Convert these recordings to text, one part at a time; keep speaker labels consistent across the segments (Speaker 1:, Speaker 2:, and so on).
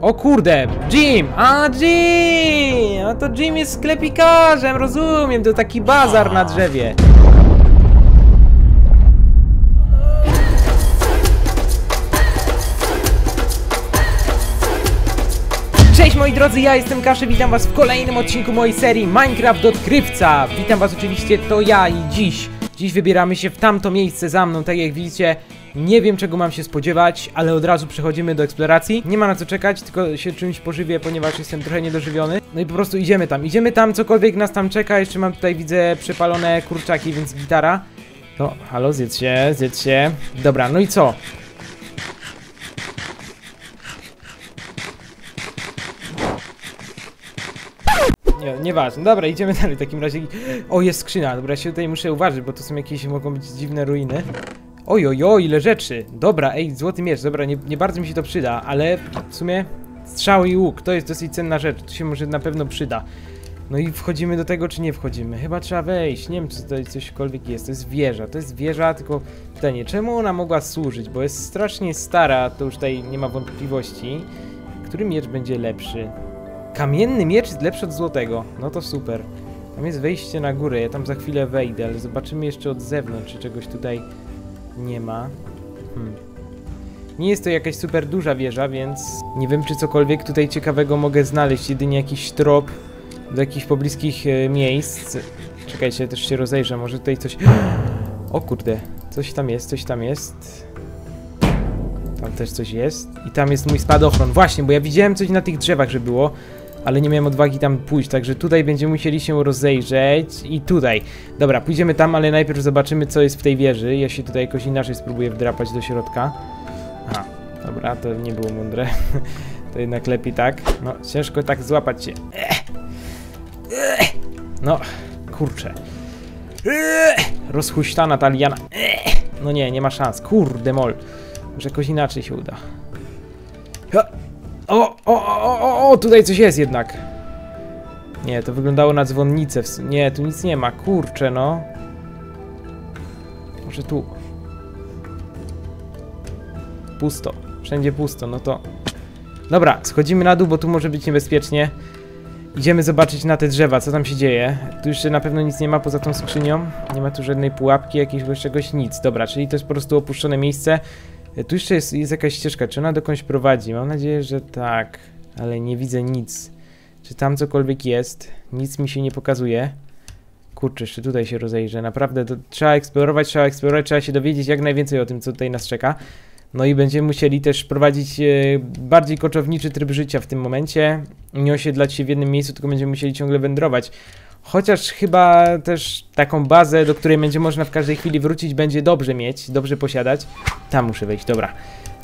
Speaker 1: O kurde, Jim! A Jim! A to Jim jest sklepikarzem, rozumiem, to taki bazar na drzewie. Cześć moi drodzy, ja jestem Kaszy, witam was w kolejnym odcinku mojej serii Minecraft Odkrywca. Witam was oczywiście, to ja i dziś, dziś wybieramy się w tamto miejsce za mną, tak jak widzicie. Nie wiem czego mam się spodziewać, ale od razu przechodzimy do eksploracji. Nie ma na co czekać, tylko się czymś pożywię, ponieważ jestem trochę niedożywiony. No i po prostu idziemy tam, idziemy tam, cokolwiek nas tam czeka. Jeszcze mam tutaj, widzę, przepalone kurczaki, więc gitara. No, halo, zjedz się, zjedz się. Dobra, no i co? Nie, nieważne. Dobra, idziemy dalej w takim razie. O, jest skrzyna. Dobra, ja się tutaj muszę uważać, bo to są jakieś, mogą być dziwne ruiny. Oj, oj, oj, ile rzeczy. Dobra, ej, złoty miecz, dobra, nie, nie bardzo mi się to przyda, ale w sumie strzały i łuk, to jest dosyć cenna rzecz, to się może na pewno przyda. No i wchodzimy do tego, czy nie wchodzimy? Chyba trzeba wejść, nie wiem, czy tutaj cośkolwiek jest. To jest wieża, to jest wieża, tylko pytanie, czemu ona mogła służyć? Bo jest strasznie stara, to już tutaj nie ma wątpliwości. Który miecz będzie lepszy? Kamienny miecz jest lepszy od złotego. No to super. Tam jest wejście na górę, ja tam za chwilę wejdę, ale zobaczymy jeszcze od zewnątrz, czy czegoś tutaj nie ma. Hmm. Nie jest to jakaś super duża wieża, więc nie wiem, czy cokolwiek tutaj ciekawego mogę znaleźć. Jedynie jakiś trop do jakichś pobliskich e, miejsc. Czekajcie, też się rozejrzę, może tutaj coś... O kurde, coś tam jest, coś tam jest. Tam też coś jest. I tam jest mój spadochron. Właśnie, bo ja widziałem coś na tych drzewach, że było, ale nie miałem odwagi tam pójść, także tutaj będziemy musieli się rozejrzeć i tutaj. Dobra, pójdziemy tam, ale najpierw zobaczymy, co jest w tej wieży. Ja się tutaj jakoś inaczej spróbuję wdrapać do środka. Aha, dobra, to nie było mądre. to jednak lepiej tak. No, ciężko tak złapać się. No, kurczę. Rozhuśtana ta liana. No nie, nie ma szans. Kurde mol. Może jakoś inaczej się uda. O, o, o, o, o, tutaj coś jest jednak. Nie, to wyglądało na dzwonnicę. Nie, tu nic nie ma. Kurczę, no. Może tu. Pusto. Wszędzie pusto, no to... Dobra, schodzimy na dół, bo tu może być niebezpiecznie. Idziemy zobaczyć na te drzewa, co tam się dzieje. Tu jeszcze na pewno nic nie ma poza tą skrzynią. Nie ma tu żadnej pułapki, jakiegoś czegoś, nic. Dobra, czyli to jest po prostu opuszczone miejsce. Tu jeszcze jest, jest jakaś ścieżka, czy ona dokądś prowadzi? Mam nadzieję, że tak, ale nie widzę nic. Czy tam cokolwiek jest? Nic mi się nie pokazuje. Kurczę, jeszcze tutaj się rozejrzę. Naprawdę to trzeba eksplorować, trzeba eksplorować, trzeba się dowiedzieć jak najwięcej o tym, co tutaj nas czeka. No i będziemy musieli też prowadzić e, bardziej koczowniczy tryb życia w tym momencie. Nie osiedlać się w jednym miejscu, tylko będziemy musieli ciągle wędrować. Chociaż chyba też taką bazę, do której będzie można w każdej chwili wrócić, będzie dobrze mieć, dobrze posiadać. Tam muszę wejść, dobra.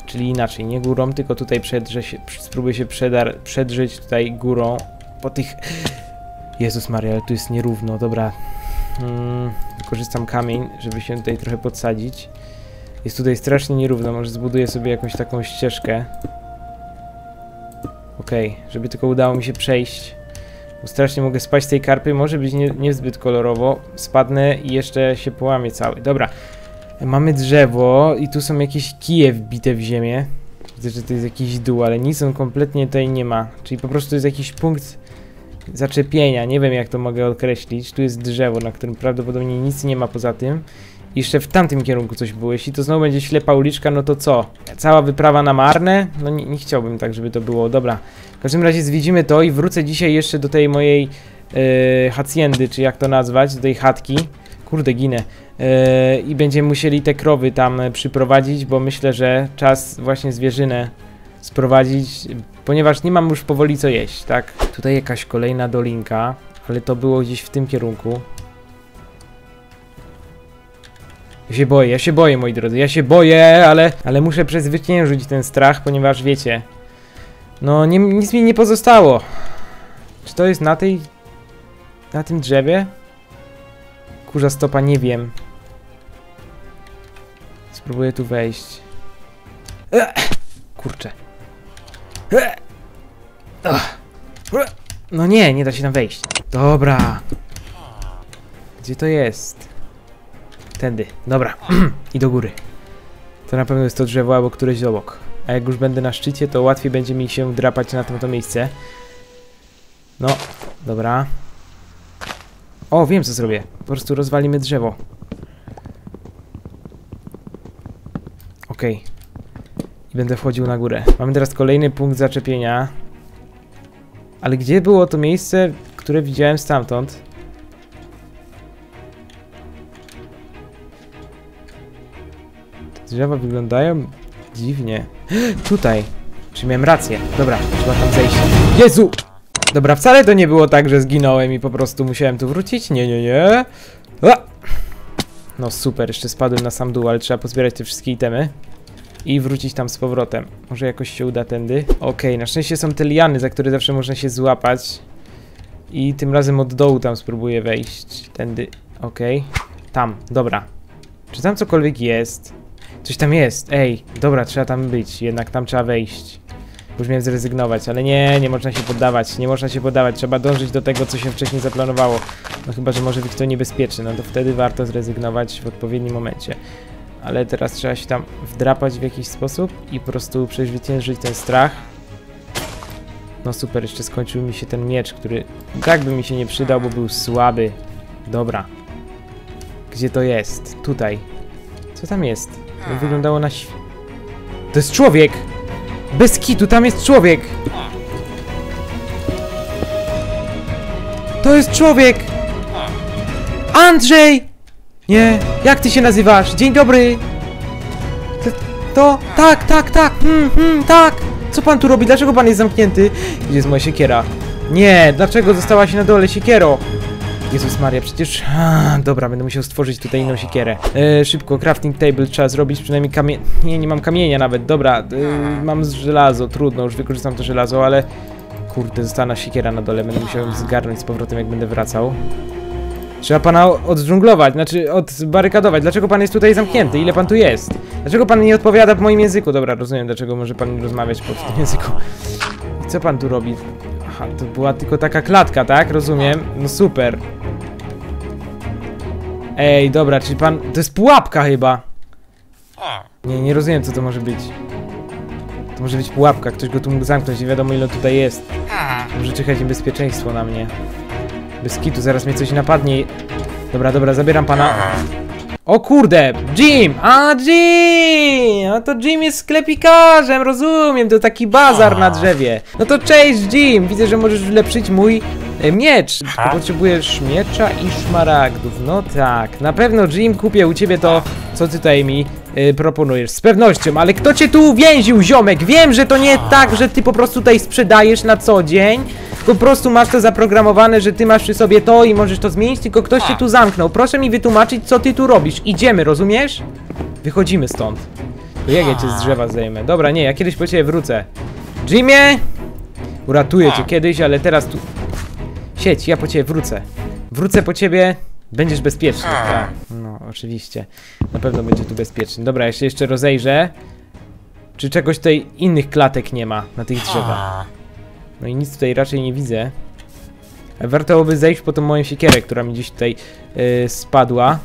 Speaker 1: Czyli inaczej, nie górą, tylko tutaj przedrze się, spróbuję się przedar, przedrzeć tutaj górą po tych... Jezus Maria, ale tu jest nierówno, dobra. Hmm, wykorzystam kamień, żeby się tutaj trochę podsadzić. Jest tutaj strasznie nierówno, może zbuduję sobie jakąś taką ścieżkę. Okej, okay, żeby tylko udało mi się przejść. Bo strasznie mogę spaść z tej karpy, może być nie, niezbyt kolorowo. Spadnę i jeszcze się połamię cały. Dobra, mamy drzewo i tu są jakieś kije wbite w ziemię. Widzę, że to jest jakiś dół, ale nic on kompletnie tutaj nie ma. Czyli po prostu jest jakiś punkt zaczepienia. Nie wiem jak to mogę określić. Tu jest drzewo, na którym prawdopodobnie nic nie ma poza tym. Jeszcze w tamtym kierunku coś było. Jeśli to znowu będzie ślepa uliczka, no to co? Cała wyprawa na marne? No nie, nie chciałbym tak, żeby to było. Dobra. W każdym razie zwiedzimy to i wrócę dzisiaj jeszcze do tej mojej yy, haciendy, czy jak to nazwać, do tej chatki. Kurde, ginę. Yy, I będziemy musieli te krowy tam przyprowadzić, bo myślę, że czas właśnie zwierzynę sprowadzić, ponieważ nie mam już powoli co jeść, tak? Tutaj jakaś kolejna dolinka, ale to było gdzieś w tym kierunku. Ja się boję, ja się boję, moi drodzy, ja się boję, ale, ale muszę przezwyciężyć ten strach, ponieważ wiecie, no nie, nic mi nie pozostało. Czy to jest na tej, na tym drzewie? Kurza stopa, nie wiem. Spróbuję tu wejść. Kurczę. No nie, nie da się tam wejść. Dobra. Gdzie to jest? Tędy, dobra. I do góry. To na pewno jest to drzewo albo któreś obok. A jak już będę na szczycie, to łatwiej będzie mi się drapać na tamto miejsce. No, dobra. O, wiem co zrobię. Po prostu rozwalimy drzewo. Okej. I będę wchodził na górę. Mamy teraz kolejny punkt zaczepienia. Ale gdzie było to miejsce, które widziałem stamtąd? Te drzewa wyglądają dziwnie. Tutaj. Czy miałem rację? Dobra, trzeba tam zejść. Jezu! Dobra, wcale to nie było tak, że zginąłem i po prostu musiałem tu wrócić. Nie, nie, nie. A! No super, jeszcze spadłem na sam dół, ale trzeba pozbierać te wszystkie itemy. I wrócić tam z powrotem. Może jakoś się uda tędy. Okej, na szczęście są te liany, za które zawsze można się złapać. I tym razem od dołu tam spróbuję wejść. Tędy. Okej. Tam, dobra. Czy tam cokolwiek jest? Coś tam jest, ej. Dobra, trzeba tam być. Jednak tam trzeba wejść. Już miałem zrezygnować, ale nie, nie można się poddawać. Nie można się poddawać. Trzeba dążyć do tego, co się wcześniej zaplanowało. No chyba, że może być to niebezpieczne. No to wtedy warto zrezygnować w odpowiednim momencie ale teraz trzeba się tam wdrapać w jakiś sposób i po prostu przezwyciężyć ten strach. No super, jeszcze skończył mi się ten miecz, który tak by mi się nie przydał, bo był słaby. Dobra. Gdzie to jest? Tutaj. Co tam jest? To wyglądało na. To jest człowiek! Bez kitu, tam jest człowiek! To jest człowiek! Andrzej! Nie, jak ty się nazywasz? Dzień dobry! To, to tak, tak, tak, hmm, hmm, tak! Co pan tu robi? Dlaczego pan jest zamknięty? Gdzie jest moja siekiera? Nie, dlaczego została się na dole siekiero? Jezus Maria, przecież... A, dobra, będę musiał stworzyć tutaj inną siekierę. E, szybko, crafting table trzeba zrobić, przynajmniej kamie... Nie, nie mam kamienia nawet, dobra. E, mam żelazo, trudno, już wykorzystam to żelazo, ale... Kurde, została na siekiera na dole, będę musiał zgarnąć z powrotem, jak będę wracał. Trzeba pana odżunglować, znaczy odbarykadować. Dlaczego pan jest tutaj zamknięty? Ile pan tu jest? Dlaczego pan nie odpowiada w moim języku? Dobra, rozumiem, dlaczego może pan nie rozmawiać po tym języku. I co pan tu robi? Aha, to była tylko taka klatka, tak? Rozumiem. No super. Ej, dobra, czyli pan... To jest pułapka chyba. Nie, nie rozumiem, co to może być. To może być pułapka, ktoś go tu mógł zamknąć, nie wiadomo ile tutaj jest. Może czekać niebezpieczeństwo na mnie. Bez kitu, zaraz mnie coś napadnie. Dobra, dobra, zabieram pana. O kurde, Jim! A, Jim! No to Jim jest sklepikarzem, rozumiem, to taki bazar na drzewie. No to cześć, Jim! Widzę, że możesz ulepszyć mój e, miecz. Tylko potrzebujesz miecza i szmaragdów. No tak, na pewno, Jim, kupię u ciebie to, co ty tutaj mi e, proponujesz. Z pewnością, ale kto cię tu uwięził, ziomek? Wiem, że to nie tak, że ty po prostu tutaj sprzedajesz na co dzień. Po prostu masz to zaprogramowane, że ty masz przy sobie to i możesz to zmienić, tylko ktoś cię tu zamknął. Proszę mi wytłumaczyć, co ty tu robisz. Idziemy, rozumiesz? Wychodzimy stąd. To jak ja cię z drzewa zdejmę? Dobra, nie, ja kiedyś po ciebie wrócę. Jimie! Uratuję cię kiedyś, ale teraz tu... Siedź, ja po ciebie wrócę. Wrócę po ciebie, będziesz bezpieczny. Tak, no oczywiście. Na pewno będzie tu bezpieczny. Dobra, ja się jeszcze rozejrzę. Czy czegoś tutaj innych klatek nie ma na tych drzewach? No i nic tutaj raczej nie widzę. Warto byłoby zejść po tą moją siekierę, która mi gdzieś tutaj yy, spadła.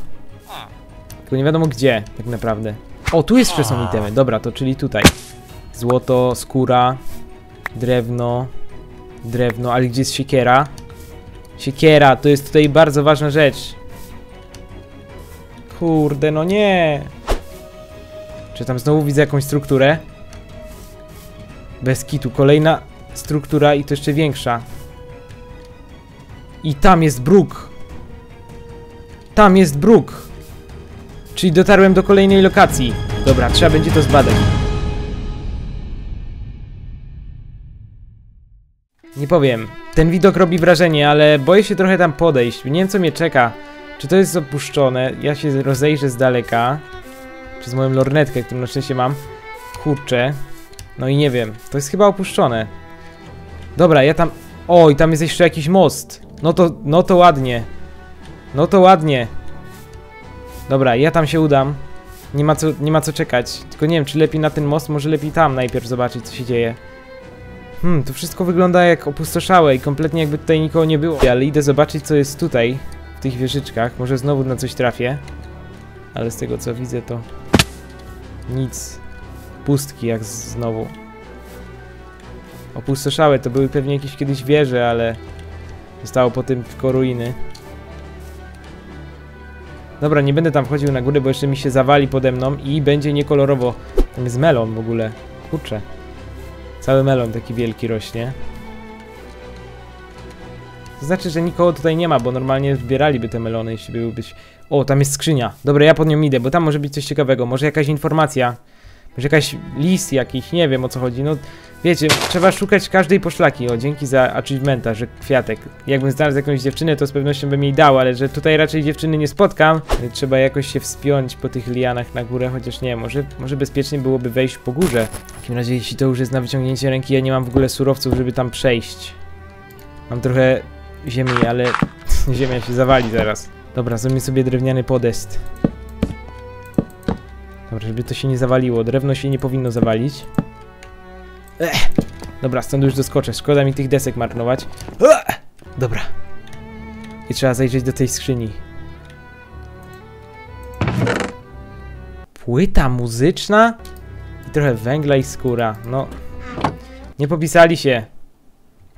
Speaker 1: Tylko nie wiadomo gdzie, tak naprawdę. O, tu jeszcze są itemy. Dobra, to czyli tutaj. Złoto, skóra, drewno, drewno, ale gdzie jest siekiera? Siekiera, to jest tutaj bardzo ważna rzecz. Kurde, no nie. Czy tam znowu widzę jakąś strukturę? Bez kitu, kolejna struktura i to jeszcze większa. I tam jest bruk. Tam jest bruk. Czyli dotarłem do kolejnej lokacji. Dobra, trzeba będzie to zbadać. Nie powiem. Ten widok robi wrażenie, ale boję się trochę tam podejść. Nie wiem co mnie czeka. Czy to jest opuszczone? Ja się rozejrzę z daleka. Przez moją lornetkę, którą na szczęście mam. Kurczę. No i nie wiem. To jest chyba opuszczone. Dobra, ja tam... Oj, tam jest jeszcze jakiś most. No to, no to ładnie. No to ładnie. Dobra, ja tam się udam. Nie ma co, nie ma co czekać. Tylko nie wiem, czy lepiej na ten most, może lepiej tam najpierw zobaczyć, co się dzieje. Hmm, to wszystko wygląda jak opustoszałe i kompletnie jakby tutaj nikogo nie było. Ale idę zobaczyć, co jest tutaj, w tych wieżyczkach. Może znowu na coś trafię. Ale z tego, co widzę, to... Nic. pustki jak znowu. Opustoszałe, to były pewnie jakieś kiedyś wieże, ale zostało po tym tylko ruiny. Dobra, nie będę tam wchodził na górę, bo jeszcze mi się zawali pode mną i będzie niekolorowo. Tam jest melon w ogóle. Kurczę. Cały melon taki wielki rośnie. To znaczy, że nikogo tutaj nie ma, bo normalnie zbieraliby te melony, jeśli byłybyś... O, tam jest skrzynia. Dobra, ja pod nią idę, bo tam może być coś ciekawego. Może jakaś informacja. Może jakaś list jakiś, nie wiem o co chodzi. No, wiecie, trzeba szukać każdej poszlaki. O, dzięki za achievementa, że kwiatek. Jakbym znalazł jakąś dziewczynę, to z pewnością bym jej dał, ale że tutaj raczej dziewczyny nie spotkam. Trzeba jakoś się wspiąć po tych lianach na górę, chociaż nie, może, może bezpiecznie byłoby wejść po górze. W takim razie, jeśli to już jest na wyciągnięcie ręki, ja nie mam w ogóle surowców, żeby tam przejść. Mam trochę ziemi, ale ziemia się zawali zaraz. Dobra, zrobimy sobie drewniany podest. Dobra, żeby to się nie zawaliło. Drewno się nie powinno zawalić. Ech. Dobra, stąd już doskoczę. Szkoda mi tych desek marnować. Ech. Dobra. I trzeba zajrzeć do tej skrzyni. Płyta muzyczna? I trochę węgla i skóra. No. Nie popisali się.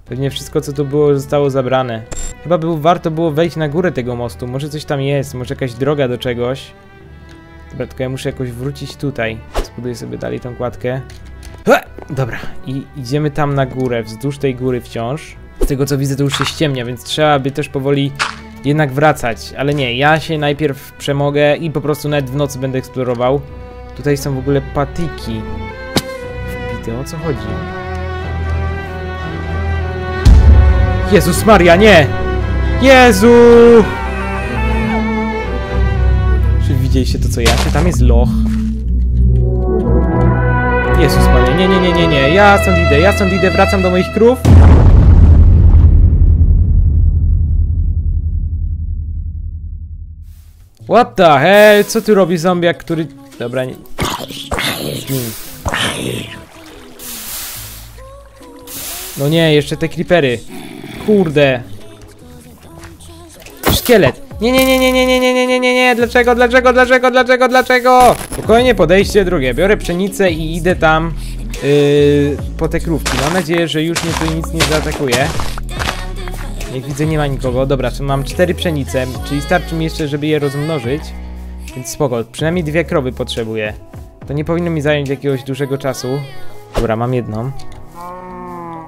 Speaker 1: Pewnie wszystko co tu było zostało zabrane. Chyba by warto było wejść na górę tego mostu. Może coś tam jest, może jakaś droga do czegoś. Dobra, tylko ja muszę jakoś wrócić tutaj. Zbuduję sobie dalej tą kładkę. Dobra, i idziemy tam na górę, wzdłuż tej góry wciąż. Z tego co widzę to już się ściemnia, więc trzeba by też powoli jednak wracać. Ale nie, ja się najpierw przemogę i po prostu nawet w nocy będę eksplorował. Tutaj są w ogóle patyki. Wbite, o co chodzi? Jezus Maria, nie! Jezu! Widzieliście to co ja? Czy tam jest loch? Jezus Maria, nie, nie, nie, nie, nie, ja stąd idę, ja stąd idę, wracam do moich krów. What the hell? Co tu robi zombiak, który... Dobra, nie... No nie, jeszcze te creepery. Kurde. Szkielet. Nie, nie, nie, nie, nie, nie, nie, nie, nie, nie, nie, dlaczego, dlaczego, dlaczego, dlaczego, dlaczego? Spokojnie, podejście drugie. Biorę pszenicę i idę tam yy, po te krówki. Mam nadzieję, że już mnie tu nic nie zaatakuje. Jak widzę, nie ma nikogo. Dobra, to mam cztery pszenice, czyli starczy mi jeszcze, żeby je rozmnożyć. Więc spoko, przynajmniej dwie krowy potrzebuję. To nie powinno mi zająć jakiegoś dużego czasu. Dobra, mam jedną.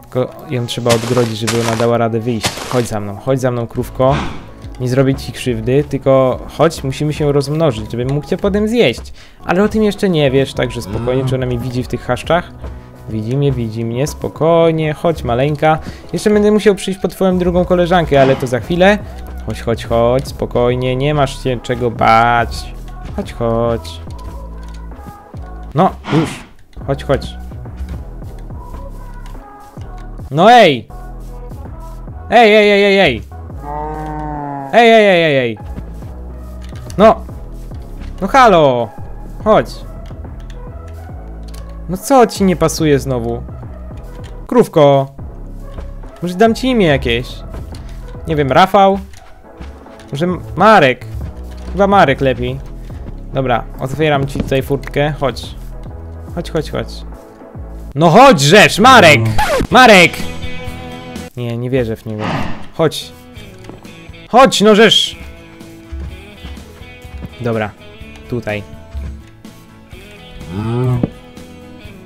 Speaker 1: Tylko ją trzeba odgrodzić, żeby ona dała radę wyjść. Chodź za mną, chodź za mną, krówko. Nie zrobię ci krzywdy, tylko chodź, musimy się rozmnożyć, żebym mógł cię potem zjeść. Ale o tym jeszcze nie wiesz, także spokojnie, czy ona mnie widzi w tych chaszczach? Widzi mnie, widzi mnie, spokojnie, chodź maleńka. Jeszcze będę musiał przyjść po twoją drugą koleżankę, ale to za chwilę. Chodź, chodź, chodź, spokojnie, nie masz się czego bać. Chodź, chodź. No, już. Chodź, chodź. No ej! Ej, ej, ej, ej, ej! Ej, ej, ej, ej, ej! No! No halo! Chodź! No co ci nie pasuje znowu? Krówko! Może dam ci imię jakieś? Nie wiem, Rafał? Może Marek? Chyba Marek lepiej. Dobra, otwieram ci tutaj furtkę, chodź. Chodź, chodź, chodź. No chodź, rzecz, Marek! Marek! Nie, nie wierzę w niego. Chodź. Chodź, no rzecz! Dobra, tutaj.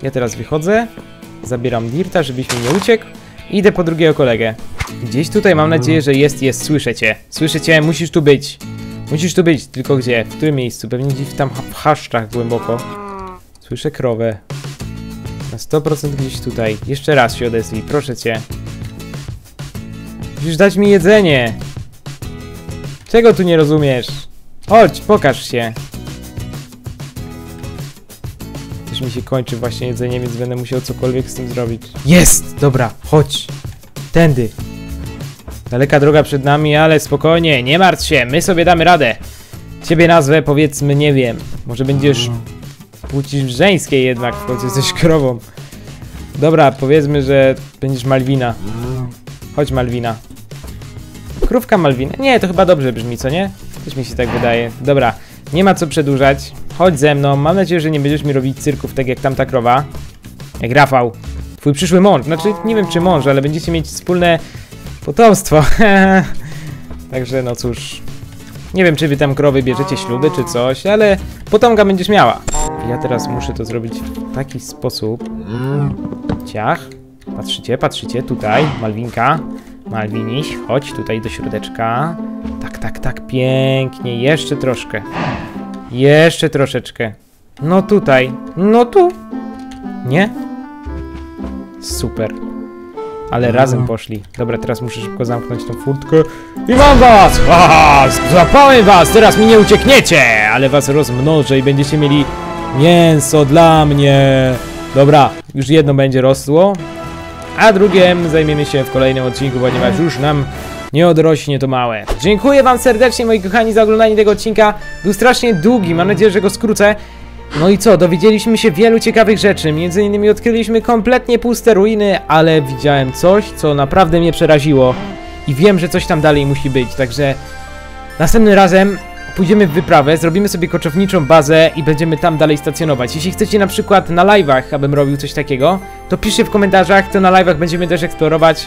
Speaker 1: Ja teraz wychodzę, zabieram Dirta, żebyś mi nie uciekł. Idę po drugiego kolegę. Gdzieś tutaj mam nadzieję, że jest, jest, słyszę cię. Słyszę cię, musisz tu być. Musisz tu być, tylko gdzie? W którym miejscu? Pewnie gdzieś tam w chaszczach głęboko. Słyszę krowę. Na 100% gdzieś tutaj. Jeszcze raz się odezwij, proszę cię. Musisz dać mi jedzenie. Czego tu nie rozumiesz? Chodź, pokaż się. Też mi się kończy właśnie jedzenie, więc będę musiał cokolwiek z tym zrobić. Jest! Dobra, chodź. Tędy. Daleka droga przed nami, ale spokojnie, nie martw się, my sobie damy radę. Ciebie nazwę, powiedzmy, nie wiem. Może będziesz płci żeńskiej jednak, w końcu jesteś krową. Dobra, powiedzmy, że będziesz Malwina. Chodź Malwina. Krówka Malwina. Nie, to chyba dobrze brzmi, co nie? Też mi się tak wydaje. Dobra, nie ma co przedłużać. chodź ze mną. Mam nadzieję, że nie będziesz mi robić cyrków tak jak tamta krowa. Jak Rafał. Twój przyszły mąż. Znaczy, nie wiem czy mąż, ale będziecie mieć wspólne potomstwo. Także no cóż. Nie wiem, czy wy tam krowy bierzecie śluby, czy coś, ale potomka będziesz miała. Ja teraz muszę to zrobić w taki sposób. Ciach. Patrzycie, patrzycie, tutaj, Malwinka. Malwiniś, chodź tutaj do środeczka. Tak, tak, tak, pięknie. Jeszcze troszkę. Jeszcze troszeczkę. No tutaj. No tu. Nie? Super. Ale razem poszli. Dobra, teraz muszę szybko zamknąć tą furtkę. I mam was! Haha! Złapałem was! Teraz mi nie uciekniecie! Ale was rozmnożę i będziecie mieli mięso dla mnie. Dobra, już jedno będzie rosło. A drugiem zajmiemy się w kolejnym odcinku, ponieważ już nam nie odrośnie to małe. Dziękuję wam serdecznie moi kochani za oglądanie tego odcinka. Był strasznie długi, mam nadzieję, że go skrócę. No i co, dowiedzieliśmy się wielu ciekawych rzeczy, między innymi odkryliśmy kompletnie puste ruiny, ale widziałem coś, co naprawdę mnie przeraziło i wiem, że coś tam dalej musi być, także następnym razem pójdziemy w wyprawę, zrobimy sobie koczowniczą bazę i będziemy tam dalej stacjonować. Jeśli chcecie na przykład na live'ach, abym robił coś takiego, to piszcie w komentarzach, to na live'ach będziemy też eksplorować.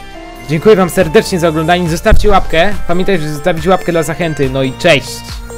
Speaker 1: Dziękuję wam serdecznie za oglądanie, zostawcie łapkę, pamiętajcie, że zostawić łapkę dla zachęty, no i cześć!